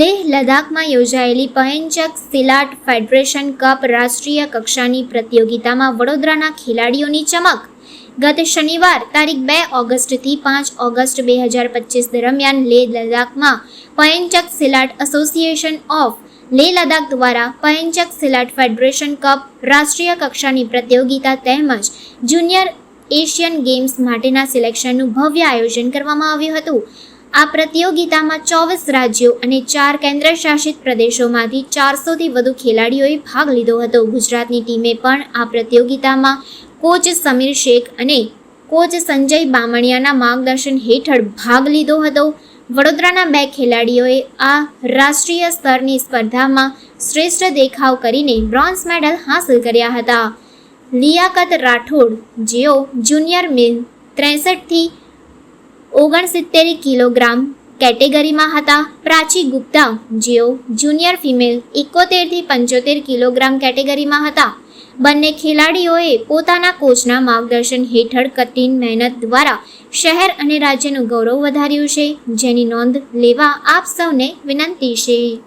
લેહ લદ્દાખમાં યોજાયેલી પહેનચક Silat federation cup રાષ્ટ્રીય કક્ષાની પ્રતિયોગિતામાં વડોદરાના ખેલાડીઓની ચમક. ગત શનિવાર તારીખ બે ઓગસ્ટથી પાંચ ઓગસ્ટ બે હજાર પચીસ દરમિયાન લેહ લદ્દાખમાં pencak silat association of Leh Ladakh દ્વારા પયંચક સિલાટ ફેડરેશન કપ રાષ્ટ્રીય કક્ષાની પ્રતિયોગિતા તેમજ જુનિયર એશિયન ગેમ્સ માટેના સિલેક્શનનું ભવ્ય આયોજન કરવામાં આવ્યું હતું. આ પ્રતિયોગિતામાં ચોવીસ રાજ્યો અને ચાર કેન્દ્રશાસિત પ્રદેશોમાંથી ચારસોથી વધુ ખેલાડીઓએ ભાગ લીધો હતો. ગુજરાતની ટીમે પણ આ પ્રતિયોગિતામાં કોચ સમીર શેખ અને કોચ સંજય બામણિયાના માર્ગદર્શન હેઠળ ભાગ લીધો હતો. વડોદરાના બે ખેલાડીઓએ આ રાષ્ટ્રીય સ્તરની સ્પર્ધામાં શ્રેષ્ઠ દેખાવ કરીને બ્રોન્ઝ મેડલ હાંસલ કર્યા હતા. લિયાકત રાઠોડ, જેઓ જુનિયર મિલ ત્રેસઠથી ઓગણસિત્તેર કિલોગ્રામ કેટેગરીમાં હતા. પ્રાચી ગુપ્તા, જેઓ જુનિયર ફિમેલ એકોતેરથી પંચોતેર કિલોગ્રામ કેટેગરીમાં હતા. બંને ખેલાડીઓએ પોતાના કોચના માર્ગદર્શન હેઠળ કઠિન મહેનત દ્વારા શહેર અને રાજ્યનું ગૌરવ વધાર્યું છે. જેની નોંધ લેવા આપ સૌને વિનંતી છે.